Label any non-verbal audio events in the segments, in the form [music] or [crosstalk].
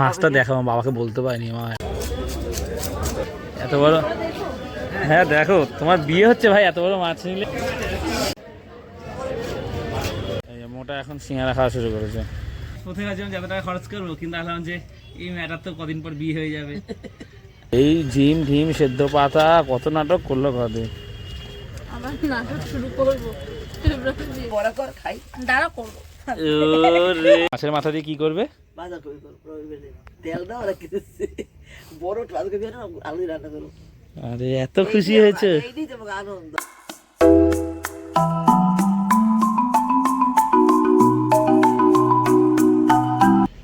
মাছটা দেখো আমার বাবাকে বলতে পারিনি মা। এত বড়? হ্যাঁ দেখো তোমার বিয়ে হচ্ছে ভাই এত বড় মাছ নিলে। এই মোটা এখন সিঙ্গারা খাওয়া শুরু করেছে। কোথায় আছে যত টাকা খরচ করব কিন্তু আসলাম যে এই ম্যাটার তো কদিন পর বিয়ে হয়ে যাবে। এই ঝিম ঢিম সেদ্ধ পাতা কত নাটক করল কদিন আবার নাটক শুরু করব। বড় কর খাই। দাঁড়া করব। মাছের মাথা দিয়ে কি করবে? বাজার করে তেল দাও আর কি বড় বাজার করে আলু রান্না করো। আরে এত খুশি হয়েছে। আনন্দ।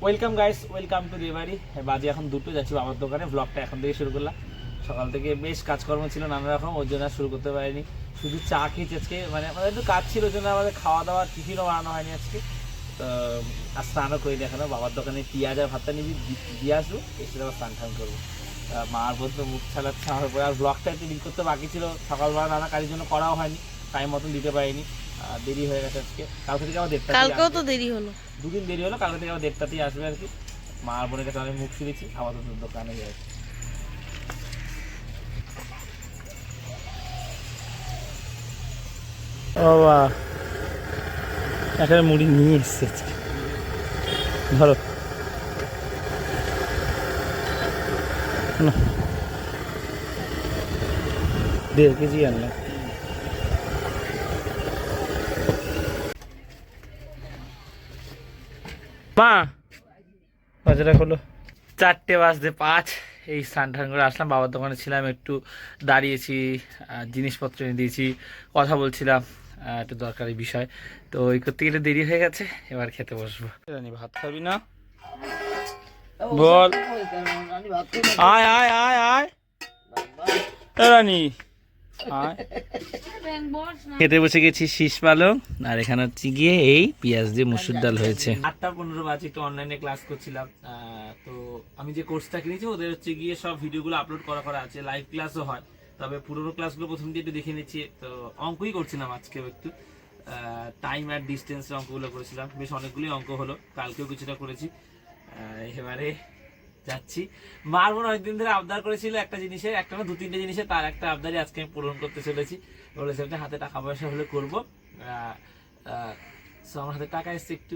ওয়েলকাম গাইস ওয়েলকাম টু দেবাড়ি বাজে এখন দুটো যাচ্ছি বাবার দোকানে ব্লগটা এখন থেকে শুরু করলাম। সকাল থেকে বেশ কাজকর্ম ছিল নানা রকম ওই জন্য আর শুরু করতে পারিনি। শুধু চা খেয়েছি আজকে মানে আমাদের একটু কাজ ছিল ওই জন্য আমাদের খাওয়া দাওয়া টিফিনও বানানো হয়নি আজকে। তো আর স্নানও করে দেখানো বাবার দোকানে পেঁয়াজ আর ভাতটা নিবি দিয়ে আসব এসে আবার স্নান টান করব। মার বলতো মুখ ছাড়াচ্ছে আমার পরে আর ব্লগটা একটু লিঙ্ক করতে বাকি ছিল। সকালবেলা নানা কাজের জন্য করাও হয়নি টাইম মতন দিতে পারিনি। দেরি হয়ে গেছে আজকে। কালকে থেকে আবার দেড়টা কালকেও তো দেরি হলো। দুদিন দেরি হলো কালকে থেকে আবার দেড়টাতেই আসবে আর কি মার বোনের কাছে আমি মুখ ফিরেছি আপাতত দোকানে যাই বাবা। এখানে মুড়ি নিয়ে এসছে ধরো। দেড় কেজি আনলাম। মা! বাজারে হলো চারটে বাজতে পাঁচ। এই স্নান টান করে আসলাম বাবার দোকানে ছিলাম একটু দাঁড়িয়েছি জিনিসপত্র এনে দিয়েছি কথা বলছিলাম। একটু দরকারি বিষয়। তো ওই করতে গেলে দেরি হয়ে গেছে এবার খেতে বসবো। রানি ভাত খাবি না? বল। আয় আয় আয় আয়। রানি আয়। খেতে বসে গেছি শীষ পালং আর এখানে হচ্ছে গিয়ে এই পেঁয়াজ দিয়ে মুসুর ডাল হয়েছে। আটটা পনেরো বাজে একটু অনলাইনে ক্লাস করছিলাম। তো আমি যে কোর্সটা কিনেছি ওদের হচ্ছে গিয়ে সব ভিডিওগুলো আপলোড করা করা আছে। লাইভ ক্লাসও হয়। তবে পুরোনো ক্লাসগুলো প্রথম দিয়ে একটু দেখে নিচ্ছি। তো অঙ্কই করছিলাম আজকেও একটু। টাইম আর ডিস্টেন্স অঙ্কগুলো করেছিলাম। বেশ অনেকগুলি অঙ্ক হলো। কালকেও কিছুটা করেছি। এবারে যাচ্ছি। মার বোন অনেকদিন ধরে আবদার করেছিল একটা জিনিসের একটা না দু তিনটে জিনিসের তার একটা আবদারই আজকে আমি পূরণ করতে চলেছি। বলেছে যে হাতে টাকা পয়সা হলে করব। সো আমার হাতে টাকা এসছে একটু।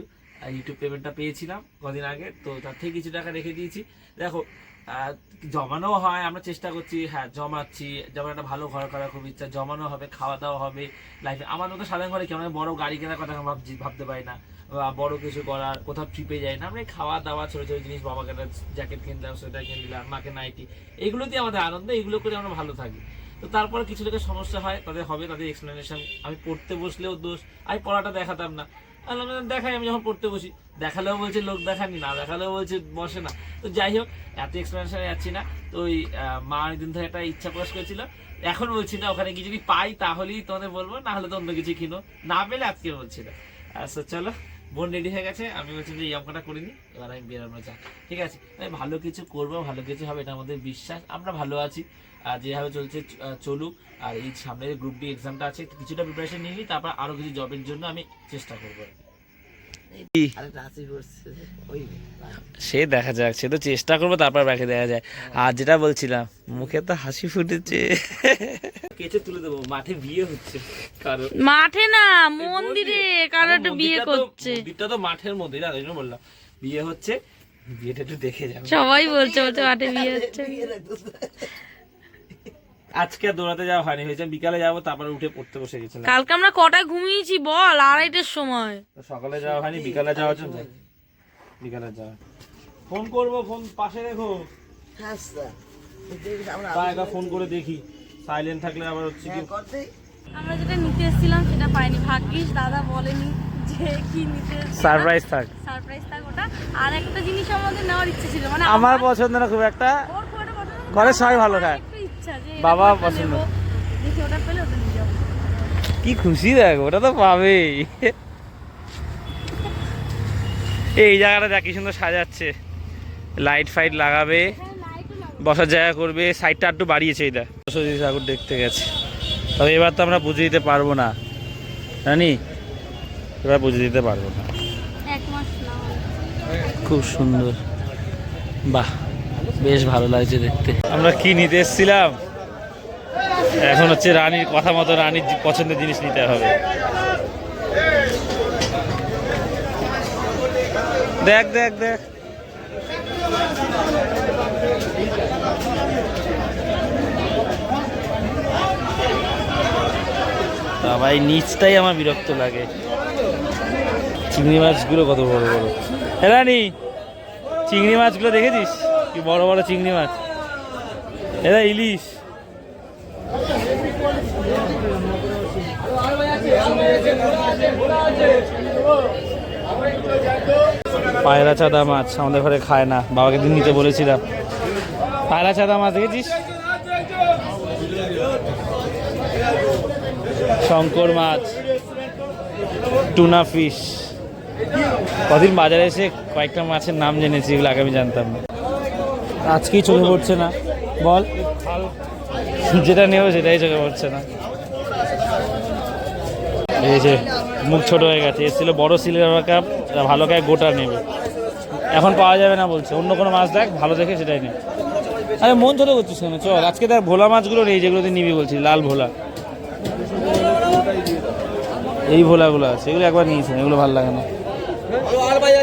ইউটিউব পেমেন্টটা পেয়েছিলাম কদিন আগে। তো তার থেকে কিছু টাকা রেখে দিয়েছি। দেখো জমানো হয়, আমরা চেষ্টা করছি হ্যাঁ জমাচ্ছি, যেমন একটা ভালো ঘর করার খুব ইচ্ছা, জমানো হবে খাওয়া দাওয়া হবে লাইফে আমার মতো সাধারণ ঘরে কেমন বড় গাড়ি কেনার কথা ভাবছি, ভাবতে পারি না, বা বড় কিছু করার, কোথাও ট্রিপে যাই না, আমরা খাওয়া দাওয়া ছোট ছোট জিনিস, বাবাকে একটা জ্যাকেট কিনলাম, সোয়েটার কিনে দিলাম মাকে নাইটি এগুলোতে আমাদের আনন্দ, এগুলো করে আমরা ভালো থাকি। তো তারপরে কিছু লোকের সমস্যা হয়, তাদের হবে, তাদের এক্সপ্লেনেশন আমি পড়তে বসলেও দোষ, আমি পড়াটা দেখাতাম না। দেখাই আমি যখন পড়তে বসি, দেখালেও বলছে লোক দেখানি না দেখালেও বলছে বসে না। তো যাই হোক, এত এক্সপ্লেনেশনে যাচ্ছি না। তো ওই মা অনেকদিন ধরে একটা ইচ্ছা প্রকাশ করেছিল। এখন বলছি, না, ওখানে গিয়ে যদি পাই তাহলেই তোমাদের বলব, না হলে তো অন্য কিছু কিনো। না পেলে আজকে বলছি না। আচ্ছা চলো, বোন রেডি হয়ে গেছে, আমি বলছি যে এই অঙ্কটা করিনি এবার আমি বেরোনো যাক ঠিক আছে ভালো কিছু করব, ভালো কিছু হবে, এটা আমাদের বিশ্বাস, আমরা ভালো আছি। যেভাবে চলছে চলুক। আর এই সামনের গ্রুপ ডি এক্সামটা আছে কিছুটা প্রিপারেশন নিয়ে নিই তারপর আরও কিছু জবের জন্য আমি চেষ্টা করব সে দেখা যাক সে তো চেষ্টা করব তারপর বাকি দেখা যায়। আর যেটা বলছিলাম মুখে তো হাসি ফুটেছে। কেচে তুলে দেবো মাঠে বিয়ে হচ্ছে কারণ মাঠে না মন্দিরে। কারও একটা বিয়ে করছে। তো মাঠের মধ্যে না জন্য বললাম বিয়ে হচ্ছে বিয়েটা একটু দেখে যাবে। সবাই বলছে বলছে মাঠে বিয়ে হচ্ছে। আজকে দৌড়াতে যাওয়া হয়নি হয়েছে বিকালে যাব তারপরে উঠে পড়তে বসে গেছিলাম। কালকে আমরা কটায় ঘুমিয়েছি বল আড়াইটের সময়। সকালে যাওয়া হয়নি বিকালে যাওয়ার জন্য। বিকালে যাওয়া। ফোন করব ফোন পাশে রেখো। আচ্ছা। আমরা তা একবার ফোন করে দেখি। সাইলেন্ট থাকলে আবার হচ্ছে কি হ্যাঁ, আমরা যেটা নিতে এসেছিলাম সেটা পাইনি। ভাগ্যিস দাদা বলেনি যে কি নিতে সারপ্রাইজ থাক। সারপ্রাইজ থাক ওটা। আর একটা জিনিস আমাদের নেওয়ার ইচ্ছে ছিল মানে আমার পছন্দ না খুব একটা। ঘরে সবাই ভালো খায়। একটু ইচ্ছা যে বাবা পছন্দ। দেখি ওটা পেলে ওটা নিয়ে যাব। কি খুশি দেখ ওটা তো পাবেই। এই জায়গাটা দেখ কি সুন্দর সাজাচ্ছে। লাইট ফাইট লাগাবে বসার জায়গা করবে সাইডটা একটু বাড়িয়েছে এটা সরস্বতী ঠাকুর দেখতে গেছে। তবে এবার তো আমরা বুঝে দিতে পারব না। জানি এবার বুঝে দিতে পারব না। খুব সুন্দর। বাহ। বেশ ভালো লাগছে দেখতে। আমরা কি নিতে এসেছিলাম? এখন হচ্ছে রানীর কথা মতো রানীর পছন্দের জিনিস নিতে হবে। দেখ দেখ দেখ। ভাই নিচটাই আমার বিরক্ত লাগে। চিংড়ি মাছগুলো কত বড় বড়। হ্যাঁ রানী চিংড়ি মাছগুলো দেখেছিস? কি বড় বড় চিংড়ি মাছ। এরা ইলিশ। পায়রা চাদা মাছ আমাদের ঘরে খায় না, বাবাকে দিন নিতে বলেছিলাম। পায়রা চাদা মাছ দেখেছিস? শঙ্কর মাছ, টুনা ফিশ। কদিন বাজারে এসে কয়েকটা মাছের নাম জেনেছি এগুলো আগে আমি জানতাম না। আজকেই চোখে পড়ছে না। বল। যেটা নেব সেটাই চোখে পড়ছে না। এই যে, মুখ ছোট হয়ে গেছে। এসেছিল বড় সিলভার কাপ ভালো কাপ গোটা নেবে। এখন পাওয়া যাবে না বলছে। অন্য কোনো মাছ দেখ, ভালো দেখে সেটাই নে আরে, মন ছোট করছিস কেন? চল, আজকে দেখ ভোলা মাছগুলো নেই, যেগুলো তুই নিবি বলছিস, লাল ভোলা। এই ভোলাগুলো আছে, এগুলো একবার নিয়েছেন এগুলো ভালো লাগে না।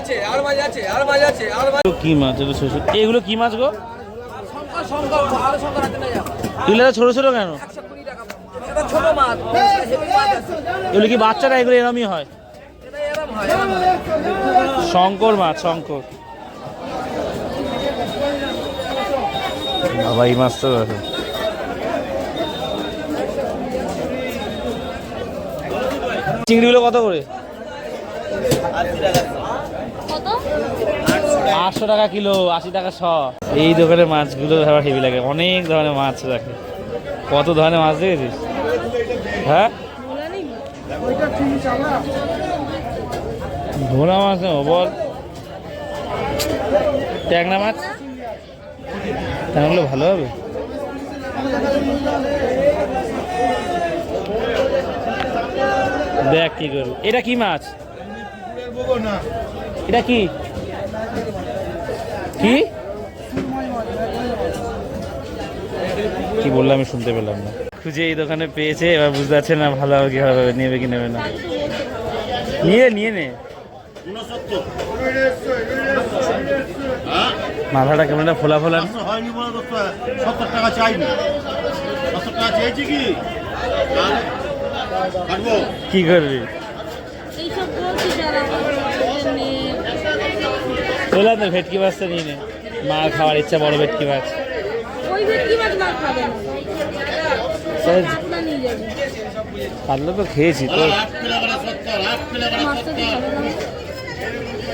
আছে আর ভাই আছে আর ভাই আছে আর এগুলো কি মাছ এগুলো ছোট ছোট? এগুলো কি মাছ গো? শঙ্কর শঙ্কর আর শঙ্কর হাতে না যাও এগুলো ছোট ছোট কেন? টাকা মাছ এগুলো কি বাচ্চারা? এগুলো এরমই হয়। শঙ্কর মাছ শঙ্কর। বাবা এই মাছ তো চিংড়িগুলো কত করে? আটশো টাকা কিলো, আশি টাকা শ। এই দোকানের মাছগুলো আবার হেভি লাগে, অনেক ধরনের মাছ রাখে। কত ধরনের মাছ দেখেছিস? হ্যাঁ? ভোলা মাছ বল। ট্যাংরা মাছ? ট্যাংরাগুলো ভালো হবে? দেখ কি করব। এটা কি মাছ? এটা কি? কি? কি বললাম আমি শুনতে পেলাম না। খুঁজে এই দোকানে পেয়েছে এবার বুঝতে পারছে না ভালো হবে কি হবে নেবে কি নেবে না। নিয়ে নিয়ে নে। মাথাটা কেমন একটা ফোলা ফোলা? হয়নি সত্তর টাকা চাইনি সত্তর টাকা চেয়েছি কি কি করবি এইসব বলছি যারা আমার নিয়ে বললাম তো ভেটকি মাছটা নিয়ে নে। মা খাওয়ার ইচ্ছা বড় ভেটকি মাছ। না। না পাতলা তো খেয়েছি তো না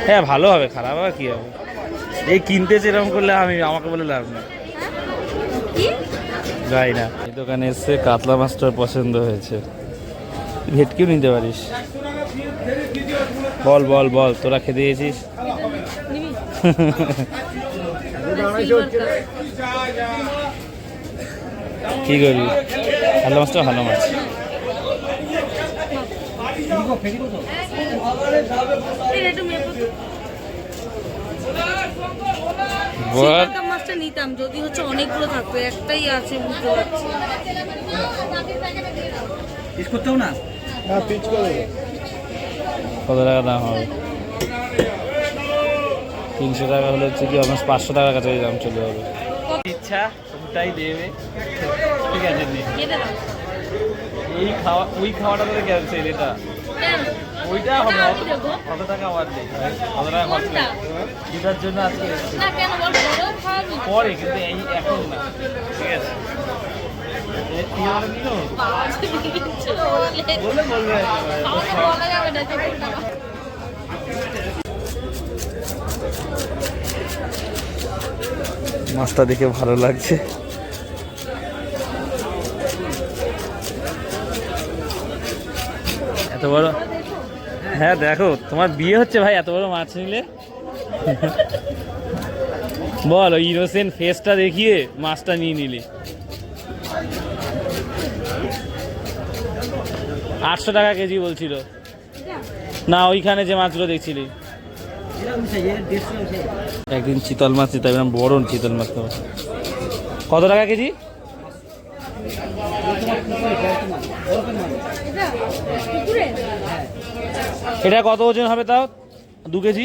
হ্যাঁ ভালো হবে খারাপ হবে কি হবে? এই কিনতেছে এরকম করলে আমি আমাকে বলে লাভ না যাই না। এই দোকানে এসে কাতলা মাছটা পছন্দ হয়েছে। ভেটকিও নিতে পারিস। বল বল বল তোরা খেতে সিলভারটা। কি করবি? ভালো মাছটা ভালো মাছ। মাছটা নিতাম যদি হচ্ছে অনেকগুলো থাকতো একটাই আছে বুঝতে পারছি। কত টাকা দাম হবে? তিনশো টাকা হলে হচ্ছে কি অলমোস্ট পাঁচশো টাকার কাছে দাম চলে যাবে। ইচ্ছা ওটাই দেবে। ঠিক আছে এই খাওয়া ওই খাওয়াটা তোদের ক্যান্সেল এটা? ওইটা হবে। কত টাকা আমার নেই। কত টাকা খরচ কোনটা? জন্য আজকে পরে কিন্তু এই এখন না। ঠিক আছে? বলে বলবে আমাকে বলা যাবে না যে কোনটা মাছটা দেখে ভালো লাগছে। এত বড়? হ্যাঁ দেখো, তোমার বিয়ে হচ্ছে ভাই, এত বড় মাছ নিলে। বল ইনোসেন্ট ফেসটা দেখিয়ে মাছটা নিয়ে নিলি। আটশো টাকা কেজি বলছিল। না, ওইখানে যে মাছগুলো দেখছিলি। একদিন চিতল মাছ দিতে হবে বড় চিতল মাছ খাব। কত টাকা কেজি? এটা কত ওজন হবে তাও? দু কেজি?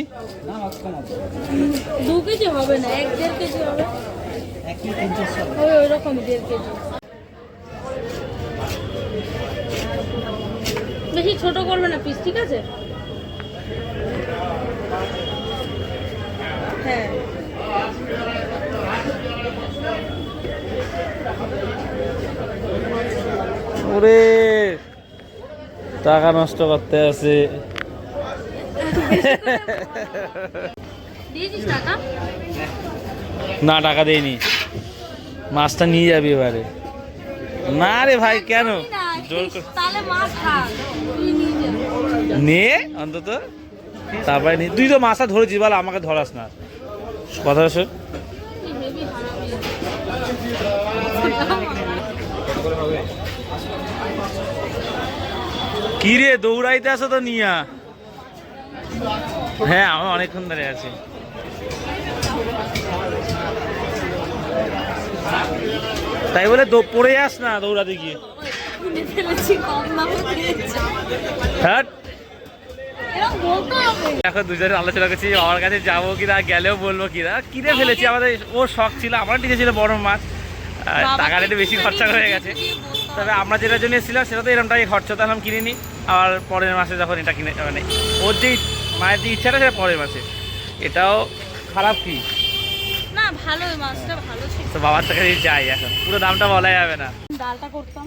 ছোট করবে না পিস ঠিক আছে? ওরে। টাকা নষ্ট করতে আছে। না টাকা দেয়নি মাছটা নিয়ে যাবি এবারে। না রে ভাই কেন? না, অন্তত। তারপরে নি তুই তো মাছটা ধরেছিস বল আমাকে ধরাস না। কথা শোন তুই হেবি হারাবি কি রে দৌড়াইতে আসো তো নিয়া। হ্যাঁ আমি অনেকক্ষণ ধরে আছি। তাই বলে পড়ে যাস না দৌড়াতে গিয়ে। এখন দুজনে আলোচনা করছি আমার কাছে যাব কিনা গেলেও বলব কিনা। কিনে ফেলেছি আমাদের ও শখ ছিল আমার ঠিক ছিল বড় মাছ। টাকাটা একটু বেশি খরচা হয়ে গেছে। তবে আমরা যেটার জন্য এসেছিলাম সেটা তো এরকম টাকা খরচা তাহলে কিনে নিই আর পরের মাসে যখন এটা কিনে মানে ওর যে মায়ের যে ইচ্ছাটা সেটা পরের মাসে। এটাও খারাপ কি? না ভালো মাছটা ভালো ছিল। তো বাবার থেকে যাই এখন। পুরো দামটা বলা যাবে না। ডালটা করতাম।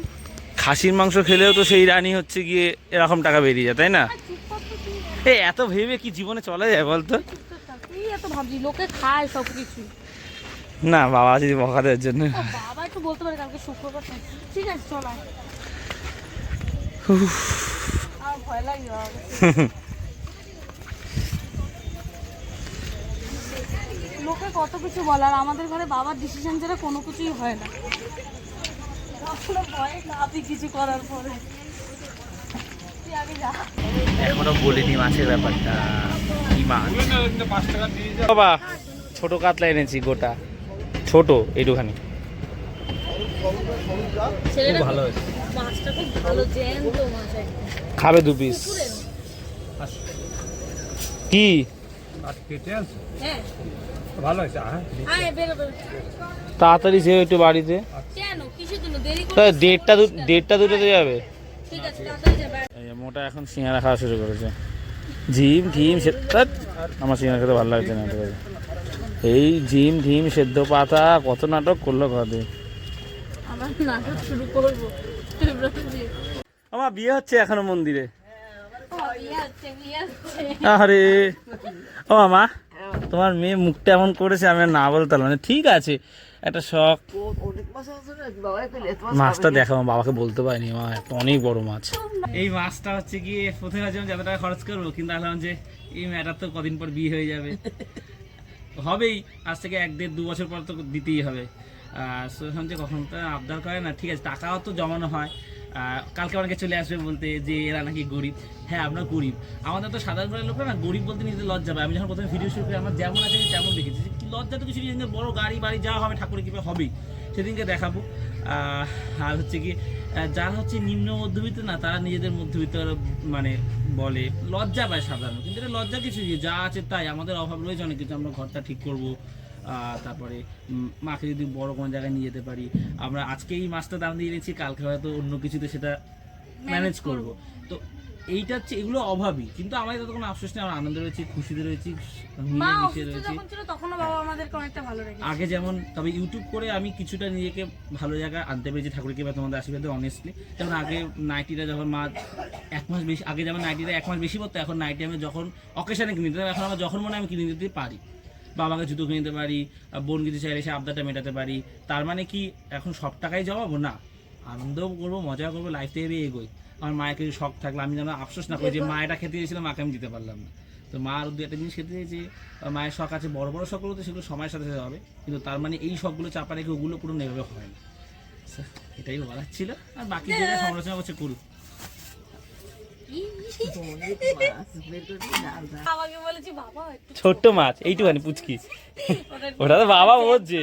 খাসির মাংস খেলেও তো সেই রানী হচ্ছে গিয়ে এরকম টাকা বেরিয়ে যায় তাই না। এ এত ভেবে কি জীবনে চলা যায় বলতো? এত ভাবছি লোকে খায় সব কিছু না বাবা যদি বকা দেওয়ার জন্য। একটু বলতে পারে কালকে শুক্রবার ঠিক আছে চল। আমার ভয় লাগে। লোকে কত কিছু বলে আর আমাদের ঘরে বাবার ডিসিশন ছাড়া কোনো কিছুই হয় না। এখনও বলিনি মাছের ব্যাপারটা কি মাছ? বাবা ছোট কাতলা এনেছি গোটা ছোট এইটুখানি। ছেলেটা ভালো হয়েছে। মাছটা খুব ভালো জ্যান্ত মাছ খাবে দু পিস কি? হ্যাঁ। হ্যাঁ তাড়াতাড়ি যে একটু বাড়িতে। দেড়টা দু- দেড়টা দুটোতে যাবে। ঠিক আছে তাড়াতাড়ি যাবে এই মোটা এখন সিঙ্গারা খাওয়া শুরু করেছে। ঝিম ঢিম আমার সিঙ্গারা খেতে ভালো লাগছে না এই ঝিম ঢিম সেদ্ধ পাতা কত নাটক করল কদিন আবার নাটক শুরু করব। আমার বিয়ে হচ্ছে এখনও মন্দিরে? ও বিয়ে হচ্ছে বিয়ে হচ্ছে। আরে ও মা তোমার মেয়ে মুখটা এমন করেছে আমি না বলতে পারলাম না। ঠিক আছে একটা শখ। মাছটা দেখো আমার বাবাকে বলতে পারিনি মা একটা অনেক বড় মাছ। এই মাছটা হচ্ছে গিয়ে প্রথমে ভাবছিলাম যত টাকা খরচ করব কিন্তু আসলাম যে এই মেয়েটার তো কদিন পর বিয়ে হয়ে যাবে। হবেই আজ থেকে এক দেড় দু বছর পর তো দিতেই হবে। শুনলাম যে কখন তো আবদার করে না ঠিক আছে টাকাও তো জমানো হয়। কালকে অনেকে চলে আসবে বলতে যে এরা নাকি গরিব। হ্যাঁ আমরা গরিব। আমাদের তো সাধারণ ঘরের লোকরা না গরিব বলতে নিজেদের লজ্জা পায়। আমি যখন প্রথমে ভিডিও শুরু করি আমার যেমন আছে তেমন দেখেছি। কি লজ্জা তো কিছু নেই, বড় গাড়ি বাড়ি যাওয়া হবে ঠাকুরের কৃপা হবেই। সেদিনকে দেখাবো। আর হচ্ছে কি যারা হচ্ছে নিম্ন মধ্যবিত্ত না তারা নিজেদের মধ্যবিত্ত মানে বলে লজ্জা পায় সাধারণ। কিন্তু এটা লজ্জা কিছু যা আছে তাই। আমাদের অভাব রয়েছে অনেক কিছু আমরা ঘরটা ঠিক করব। তারপরে মাকে যদি বড় কোনো জায়গায় নিয়ে যেতে পারি আমরা আজকে এই মাছটা দাম দিয়ে নিচ্ছি কালকে হয়তো অন্য কিছুতে সেটা ম্যানেজ করব। তো এইটা হচ্ছে এগুলো অভাবই কিন্তু আমাদের তো কোনো আফসোস নেই আমরা আনন্দ রয়েছি খুশিতে রয়েছি মিলেমিশে রয়েছি। তখনও বাবা আমাদেরকে অনেকটা ভালো রেখেছে। আগে যেমন তবে ইউটিউব করে আমি কিছুটা নিজেকে ভালো জায়গায় আনতে পেরেছি ঠাকুরকে বা তোমাদের আশীর্বাদে অনেস্টলি যেমন আগে নাইটিটা যখন মা এক মাস বেশি আগে যেমন নাইটিটা এক মাস বেশি পড়তো এখন নাইটি আমি যখন অকেশনে কিনে দিতাম এখন আমার যখন মনে হয় আমি কিনে দিতে পারি। বাবাকে জুতো কিনে দিতে পারি বোন কিছু চাইলে সে আবদারটা মেটাতে পারি। তার মানে কি এখন সব টাকাই জমাবো না আনন্দও করব মজা করব লাইফ থেকে এগোই। আমার মায়ের কিছু শখ থাকলে আমি যেন আফসোস না করি যে মা এটা খেতে দিয়েছিলাম মাকে আমি দিতে পারলাম না। তো মা মার দু একটা জিনিস খেতে আহ, মায়ের শখ আছে বড় বড় শখগুলো তো সেগুলো সময়ের সাথে সাথে হবে। কিন্তু তার মানে এই শখগুলো চাপা রেখে ওগুলো পুরো এভাবে হয় না। এটাই বলার ছিল আর বাকি যেটা সমালোচনা করছে করুক। ছোট্ট মাছ এইটুখানি পুচকি। ওটা- তো বাবা বোঝে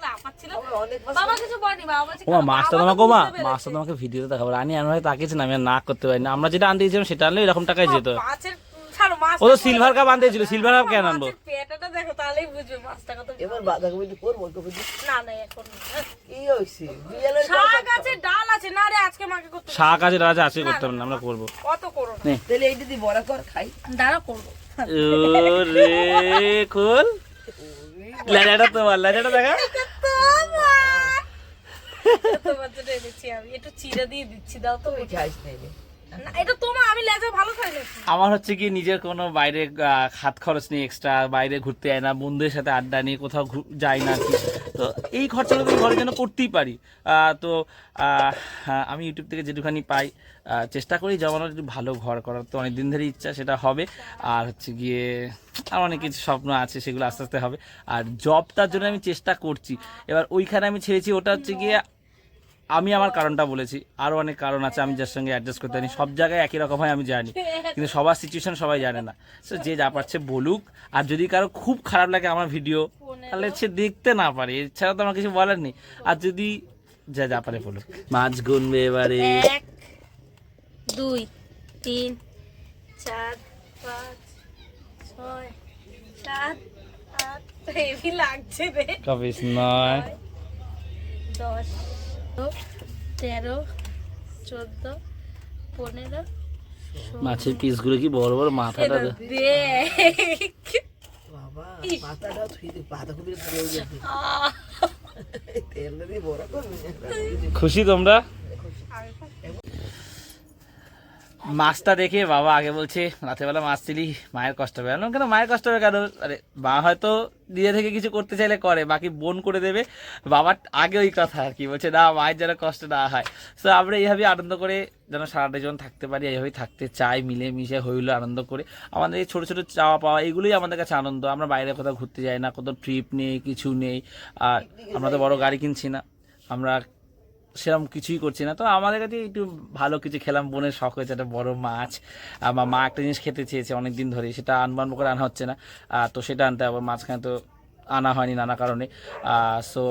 না পাচ্ছিল বাবা কিছু বলেনি বাবা বলছে ওমা মাছটা তো তোমাকে ওমা মাছটা তোমাকে ভিডিওতে দেখাবো। রানি আমি হয়তো তাকিয়েছি আমি আর না করতে পারি না আমরা যেটা আনতে গেছিলাম সেটা আনলে এরকম টাকায় যেত। মাছের ছাড়ো মাছ ও তো সিলভার কাপ আনতে দিয়েছিল সিলভার কাপ কেন আনব? পেটাটা দেখো তাহলেই বুঝবে মাছটা কত এবার বাঁধাকপি করব কপি না না এখন কি হয়েছে? বিয়ালের শাক আছে ডাল আছে। না রে আজকে মাকে করতে। শাক আছে রাজা আছে করতে হবে না আমরা করব। কত করো না। তাহলে এইটা দিয়ে বড়া কর খাই। দাঁড়া করব। ও রে খোল। লেজাটা তোমার লেজাটা দেখা। তোমার। জন্য এনেছি আমি। একটু চিড়ে দিয়ে দিচ্ছি দাও তো। খাইস না রে। না। আমার হচ্ছে কি, নিজের কোনো বাইরে হাত খরচ নেই এক্সট্রা বাইরে ঘুরতে যায় না, বন্ধুদের সাথে আড্ডা নিয়ে কোথাও যাই না তো এই খরচাগুলো ঘরের জন্য করতেই পারি। তো আমি ইউটিউব থেকে যেটুখানি পাই চেষ্টা করি জমানোর একটু ভালো ঘর করার। তো অনেক দিন ধরে ইচ্ছা, সেটা হবে। আর হচ্ছে গিয়ে, আর অনেক কিছু স্বপ্ন আছে, সেগুলো আস্তে আস্তে হবে। আর জবটার জন্য আমি চেষ্টা করছি। এবার ওইখানে আমি ছেড়েছি, ওটা হচ্ছে গিয়ে আমি আমার কারণটা বলেছি। আরও অনেক কারণ আছে আমি যার সঙ্গে অ্যাডজাস্ট করতে পারি সব জায়গায় একই রকম হয় আমি জানি। কিন্তু সবার সিচুয়েশন সবাই জানে না। সো যে যা পারছে বলুক। আর যদি কারও খুব খারাপ লাগে আমার ভিডিও তাহলে সে দেখতে না পারে। এছাড়া তো আমার কিছু বলার নেই। আর যদি যা যা পারে বলুক। মাছ গুনবে এবারে। এক দুই তিন চার পাঁচ ছয় সাত আট হেভি লাগছে রে। কপিস নয় দশ তেরো চোদ্দ পনেরো মাছের পিসগুলো কি বড় বড় মাথাটা খুশি দেখ বাবা মাথাটা থুই দে বাঁধাকপির তেল দিয়ে দে। তেল দিয়ে বড়া করবি খুশি তোমরা মাছটা দেখে বাবা আগে বলছে রাতেবেলা মাছ ছিলি মায়ের কষ্ট হবে। কেন মায়ের কষ্ট হবে কেন? আরে, মা হয়তো নিজে থেকে কিছু করতে চাইলে করে, বাকি বোন করে দেবে। বাবার আগে ওই কথা আর কি, বলছে, না, মায়ের যেন কষ্ট না হয়। তো আমরা এইভাবে আনন্দ করে যেন সারাটা জীবন থাকতে পারি, এইভাবেই থাকতে চাই মিলে মিশে হইল আনন্দ করে। আমাদের এই ছোটো ছোটো চাওয়া পাওয়া, এগুলোই আমাদের কাছে আনন্দ। আমরা বাইরে কোথাও ঘুরতে যাই না, কোথাও ট্রিপ নেই, কিছু নেই, আর আমরা তো বড় গাড়ি কিনছি না। আমরা সেরকম কিছুই করছি না। তো আমাদের কাছে একটু ভালো কিছু খেলাম। বোনের শখ হয়েছে একটা বড় মাছ। আমার মা একটা জিনিস খেতে চেয়েছে অনেক দিন ধরে। সেটা আনব আনব করে আনা হচ্ছে না। তো সেটা আনতে আবার মাঝখানে তো আনা হয়নি নানা কারণে। সো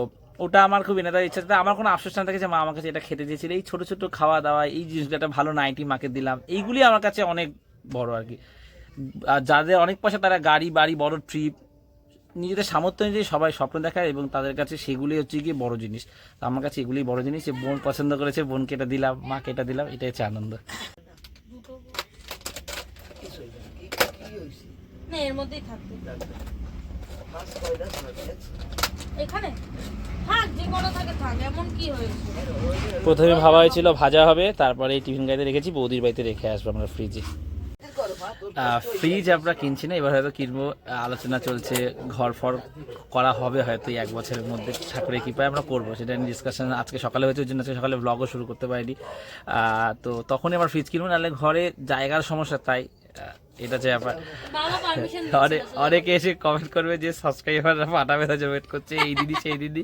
ওটা আমার খুব এনে ইচ্ছা ছিল। আমার কোনো আফসোস না থাকে যে মা আমার কাছে এটা খেতে চেয়েছিল। এই ছোটো ছোটো খাওয়া দাওয়া, এই জিনিসগুলো, একটা ভালো নাইটি মাকে দিলাম। এইগুলি আমার কাছে অনেক বড় আর কি। যাদের অনেক পয়সা, তারা গাড়ি, বাড়ি, বড় ট্রিপ নিজেদের সামর্থ্য অনুযায়ী সবাই স্বপ্ন দেখায় এবং তাদের কাছে সেগুলি হচ্ছে গিয়ে বড় জিনিস। তো আমার কাছে এগুলি বড় জিনিস যে বোন পছন্দ করেছে বোনকে এটা দিলাম মাকে এটা দিলাম এটাই হচ্ছে আনন্দ। না এর মধ্যেই থাকবে? এখানে? প্রথমে ভাবা হয়েছিল ভাজা হবে তারপরে এই টিফিন গাড়িতে রেখেছি বৌদির বাড়িতে রেখে আসব আমরা ফ্রিজে মা, ফ্রিজ আমরা কিনছি না এবার হয়তো কিনবো। আলোচনা চলছে ঘর ফর করা হবে হয়তো এক বছরের মধ্যে ঠাকুরের কৃপায় আমরা করব সেটা নিয়ে ডিসকাশন আজকে সকালে হয়েছে ওই জন্য আজকে সকালে ব্লগও শুরু করতে পারিনি। তো তখনই আবার ফ্রিজ কিনবো নাহলে ঘরে জায়গার সমস্যা তাই এটা হচ্ছে ব্যাপার অনেক এসে কমেন্ট করবে যে সাবস্ক্রাইবাররা ফাটাবে ওয়েট করছে এই দিদি সেই দিদি।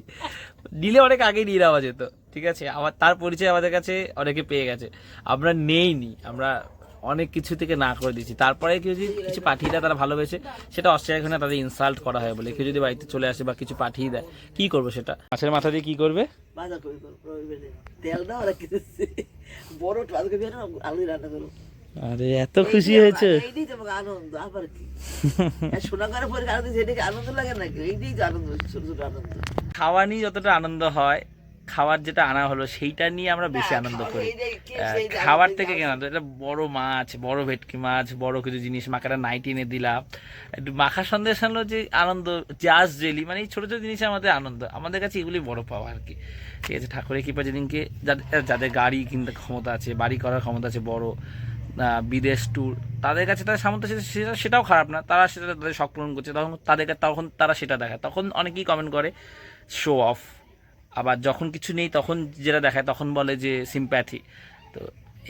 দিলে অনেক আগে নিয়ে নেওয়া যেত ঠিক আছে? আবার তার পরিচয় আমাদের কাছে অনেকে পেয়ে গেছে। আমরা নেইনি আমরা অনেক কিছু থেকে না করে দিচ্ছি তারপরে কেউ যদি কিছু পাঠিয়ে দেয় তারা ভালোবেসে সেটা অস্ট্রেলিয়া তাদের ইনসাল্ট করা হয় বলে। কেউ যদি বাড়িতে চলে আসে বা কিছু পাঠিয়ে দেয় কি করব সেটা? মাছের মাথা দিয়ে কি করবে? তেল দাও আর বড় বাঁধাকপি আলু রান্না করো আরে এত খুশি হয়েছে। এইটাই তোমাকে আনন্দ আবার কি? আর পরে আনন্দ সেটাকে আনন্দ লাগে নাকি? এইটাই তো আনন্দ ছোট ছোট আনন্দ। খাওয়া নিয়ে যতটা আনন্দ হয় খাবার যেটা আনা হলো সেইটা নিয়ে আমরা বেশি আনন্দ করি। খাবার থেকে কেন? তো এটা বড় মাছ বড় ভেটকি মাছ বড় কিছু জিনিস মাখাটা নাইটি এনে দিলাম। একটু মাখা সন্দেশ আনলো যে আনন্দ জাস জেলি মানে এই ছোটো ছোটো জিনিসের আমাদের আনন্দ। আমাদের কাছে এগুলি বড় পাওয়া আর কি। ঠিক আছে ঠাকুরের কৃপা যেদিনকে যাদের যাদের গাড়ি কিনতে ক্ষমতা আছে বাড়ি করার ক্ষমতা আছে বড় বিদেশ ট্যুর তাদের কাছে তাদের সামর্থ্য সেটা- সেটা সেটাও খারাপ না। তারা সেটা তাদের শখ পূরণ করছে তখন তাদের তখন তারা সেটা দেখায়। তখন অনেকেই কমেন্ট করে শো অফ আবার যখন কিছু নেই তখন যেটা দেখায় তখন বলে যে সিম্প্যাথি তো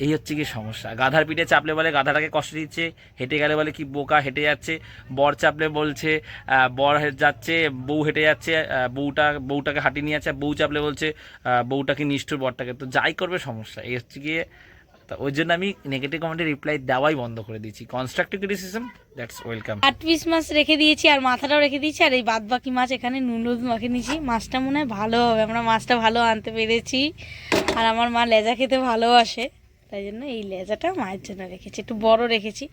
এই হচ্ছে কি সমস্যা। গাধার পিঠে চাপলে বলে, গাধাটাকে কষ্ট দিচ্ছে, হেঁটে গেলে বলে কি বোকা হেঁটে যাচ্ছে, বর চাপলে বলছে বর যাচ্ছে, বউ হেঁটে যাচ্ছে বউটা, বউটাকে হাঁটিয়ে নিয়ে যাচ্ছে, বউ চাপলে বলছে বউটাকে নিষ্ঠুর বরটাকে। তো যাই করবে সমস্যা। এই হচ্ছে গিয়ে তো ওই জন্য আমি নেগেটিভ কমেন্টে রিপ্লাই দেওয়াই বন্ধ করে দিয়েছি। কনস্ট্রাকটিভ ক্রিটিসিজম দ্যাটস ওয়েলকাম আট পিস মাছ রেখে দিয়েছি, আর মাথাটাও রেখে দিয়েছি, আর এই বাদ বাকি মাছ এখানে নুন হলুদ মাখে নিয়েছি। মাছটা মনে হয় ভালো হবে, আমরা মাছটা ভালো আনতে পেরেছি। আর আমার মা লেজা খেতে ভালোবাসে, তাই জন্য এই লেজাটা মায়ের জন্য রেখেছি, একটু বড় রেখেছি।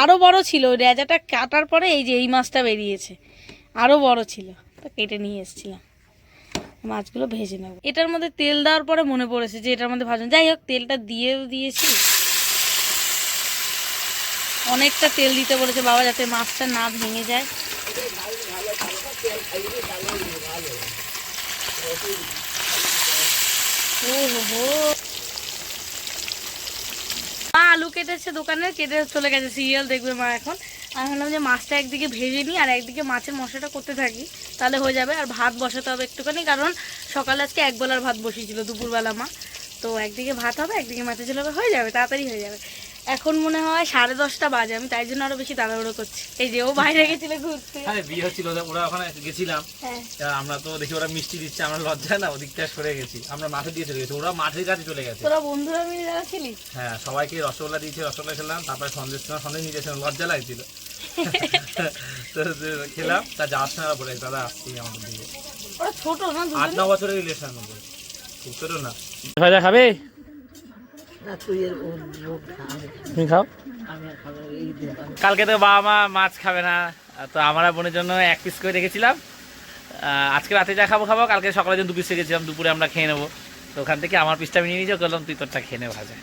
আরও বড় ছিল লেজাটা কাটার পরে এই যে এই মাছটা বেরিয়েছে আরও বড় ছিল, তো কেটে নিয়ে এসেছিলাম। মাছগুলো ভেজে নেব। এটার মধ্যে তেল দেওয়ার পরে মনে পড়েছে যে এটার মধ্যে ভাজুন। যাই হোক, তেলটা দিয়েও দিয়েছি। অনেকটা তেল দিতে বলেছে বাবা, যাতে মাছটা না ভেঙে যায়। ও হো। মা আলু কেটেছে দোকানে, কেটে চলে গেছে সিরিয়াল দেখবে মা এখন। আমি ভাবলাম যে মাছটা একদিকে ভেজে নিই আর একদিকে মাছের মশলাটা করতে থাকি, তাহলে হয়ে যাবে। আর ভাত বসাতে হবে একটুখানি, কারণ সকালে আজকে একবেলার ভাত বসিয়েছিল দুপুরবেলা মা। তো একদিকে ভাত হবে, একদিকে মাছের ঝোল হবে, হয়ে যাবে, তাড়াতাড়ি হয়ে যাবে। এখন মনে হয় সাড়ে দশটা বাজে আমি তাই জন্য আরও বেশি তাড়াহুড়ো করছি। এই যে ও বাইরে গেছিল ঘুরতে। আরে বিয়ে হচ্ছিল ওরা ওখানে গেছিলাম। হ্যাঁ। আমরা তো দেখি ওরা মিষ্টি দিচ্ছে আমরা লজ্জা না ওদিকটা সরে গেছি। আমরা মাঠে দিয়ে চলে গেছি ওরা মাঠের কাছে চলে গেছে। তোরা বন্ধুরা মিলে যারা ছিলি? হ্যাঁ সবাইকে রসগোল্লা দিয়েছে রসগোল্লা খেলাম তারপরে সন্দেশ ছিলাম সন্দেশ নিয়ে গেছিলাম লজ্জা লাগছিল। [laughs] তো খেলাম তা যাওয়ার সময় ওরা বলে দাদা আসছি আমাদের দিকে। ওরা ছোট না আট ন বছরের রিলেশন মধ্যে খুব ছোট না। ভাজা খাবে না তুই এর ও মুখ খা, আমি তুমি খাও? কালকে তো বাবা মা মাছ খাবে না। তো আমার বোনের জন্য এক পিস করে রেখেছিলাম। আজকে রাতে যা খাব খাব কালকে সকালে দু পিস রেখেছিলাম দুপুরে আমরা খেয়ে নেব। তো ওখান থেকে আমার পিসটা আমি নিয়ে নিয়েছি করলাম তুই তোরটা খেয়ে নে ভাজা।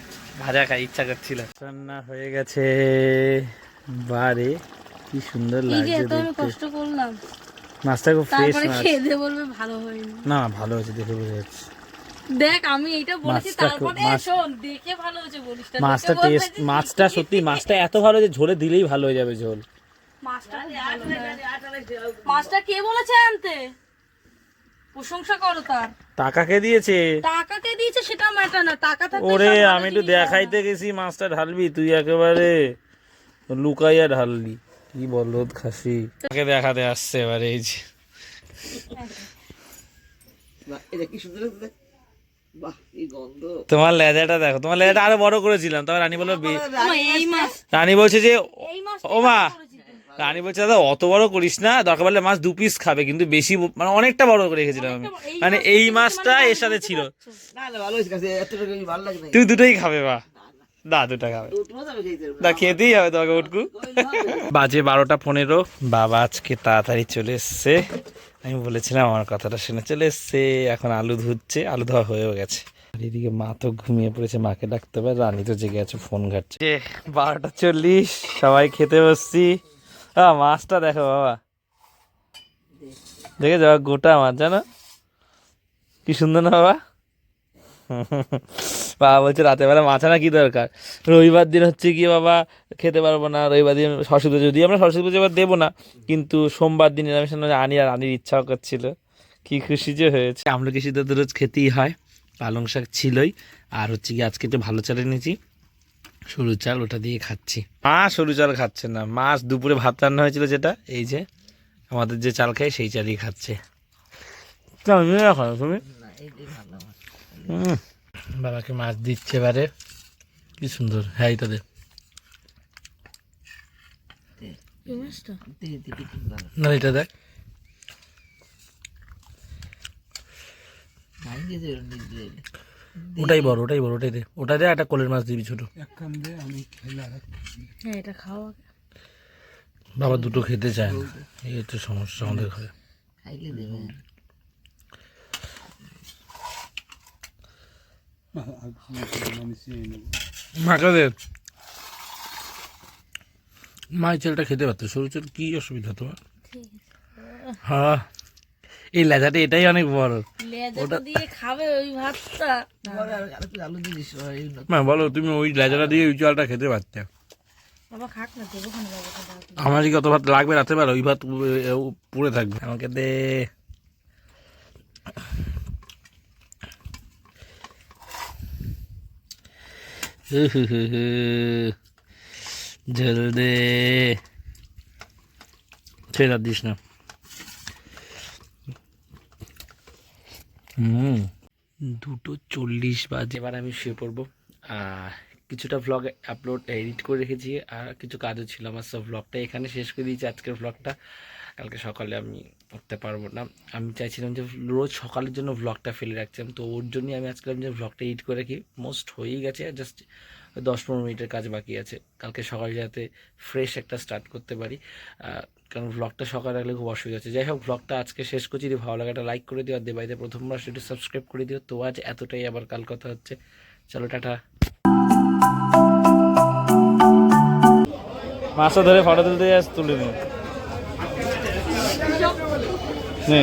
ভাজা খাই ইচ্ছা করছিল। রান্না হয়ে গেছে। বারে কি সুন্দর লাগছে আমি কষ্ট করলাম। মাছটা খুব ফ্রেশ মাছ। খেয়ে বলবে ভালো হয়নি। না ভালো হয়েছে দেখে বুঝে যাচ্ছে। দেখ আমি এইটা বলেছি মাছটা তারপরে শোন দেখে ভালো হয়েছে বলিস না। মাছটা টেস্ট মাছটা সত্যি মাছটা এত ভালো যে ঝোলে দিলেই ভালো হয়ে যাবে ঝোল। মাছটা খুব ভালো। মাছটা কে বলেছে আনতে? প্রশংসা করো তার। টাকা কে দিয়েছে। টাকা কে দিয়েছে সেটা ম্যাটার না। টাকা ওরে আমি একটু। দেখাইতে গেছি মাছটা ঢালবি তুই একেবারে লুকাইয়া ঢাললি। কি বলদ খাসি। তাকে দেখাতে আসছে এবারে এই যে। এটা কি সুন্দর তোমার লেজাটা দেখো তোমার লেজাটা আরও বড় করেছিলাম তবে রানী বলল রানী বলছে যে এই ও মা রানী বলছে দাদা অত বড় করিস না দরকার পড়লে মাছ দু পিস খাবে কিন্তু বেশি মানে অনেকটা বড় করে রেখেছিলাম আমি। মানে এই মাছটা এর সাথে ছিল। না? না ভালো হয়েছে কাছে এতটা বেশি ভালো লাগে না তুই দুটোই খাবে বা। না দুটা খাবে। না খেতেই হবে তোমাকে উটকু। বাজে বারোটা পনেরো বাবা আজকে তাড়াতাড়ি চলে এসছে। আমি বলেছিলাম, আমার কথাটা শুনে চলে এসছে। এখন আলু ধুচ্ছে, আলু ধোয়া হয়েও গেছে। এদিকে মা তো ঘুমিয়ে পড়েছে, মাকে ডাকতে হবে রানী তো জেগে আছে, ফোন ঘাটছে। বারোটা চল্লিশ, সবাই খেতে বসছি। মাছটা দেখো বাবা। দেখে যাওয়া গোটা মাছ, জানো? কি সুন্দর না বাবা? বাবা বলছে রাতের বেলা মাছ আনা কি দরকার? রবিবার দিন হচ্ছে কি বাবা খেতে পারব না রবিবার দিন সরস্বতী পুজো। যদি আমরা সরস্বতী পুজো এবার দেবো না কিন্তু সোমবার দিন নিরামিষ আনি আর আনির ইচ্ছাও করছিল। কি খুশি যে হয়েছে। আমলকি সিদ্ধ তো রোজ খেতেই হয় পালং শাক ছিলই। আর হচ্ছে কি আজকে একটু ভালো চাল এনেছি সরু চাল ওটা দিয়ে খাচ্ছি। মা সরু চাল খাচ্ছে না মাছ দুপুরে ভাত রান্না হয়েছিল যেটা এই যে আমাদের যে চাল খাই সেই চালই খাচ্ছে। তুমি বাবাকে মাছ দিচ্ছে এবারে। কি সুন্দর হ্যাঁ এটা দে। না এটা দেখ। ওটাই বড় ওটাই বড় ওটাই দে। ওটা দে একটা কোলের মাছ দিবি ছোট। হ্যাঁ এটা খাওয়া বাবা দুটো খেতে চায় না। এই হচ্ছে সমস্যা আমাদের ঘরে। খাইলে দেবে মাকে দে মা এই চালটা খেতে পারতো। সরু চাল কি অসুবিধা তোমার? হ্যাঁ। এই লেজাটা এটাই অনেক বড়। লেজাটা দিয়ে খাবে ওই ভাতটা। মা বলো তুমি ওই লেজাটা দিয়ে ওই চালটা খেতে পারতে। বাবা খাক না দেবো খানে বাবাকে দাও। আমার কত ভাত লাগবে রাতে বেলা ওই ভাত পুড়ে থাকবে। আমাকে দে। ঝোল দে ছেড়ে দিস না। হুম। দুটো চল্লিশ বাজে। এবার আমি শুয়ে পড়ব। আর কিছুটা ভ্লগ আপলোড এডিট করে রেখেছি। আর কিছু কাজও ছিল আমার সব ভ্লগটা এখানে শেষ করে দিয়েছি আজকের ভ্লগটা কালকে সকালে আমি উঠতে পারব না। আমি চাইছিলাম যে রোজ সকালের জন্য ভ্লগটা ফেলে রাখছিলাম। তো ওর জন্যই আমি আজকে যে ভ্লগটা এডিট করে রাখি। মোস্ট হয়েই গেছে জাস্ট দশ পনেরো মিনিটের কাজ বাকি আছে। কালকে সকালে যাতে ফ্রেশ একটা স্টার্ট করতে পারি। কারণ ভ্লগটা সকালে রাখলে খুব অসুবিধা হচ্ছে। যাই হোক ভ্লগটা আজকে শেষ করছি। যদি ভালো লাগে একটা লাইক করে দিও, আর দেবাইতে প্রথমবার সেটা সাবস্ক্রাইব করে দিও। তো আজ এতটাই আবার কাল কথা হচ্ছে। চলো, টাটা। মাছটা ধরে ফটো তুলতে যাস তুলে নে নে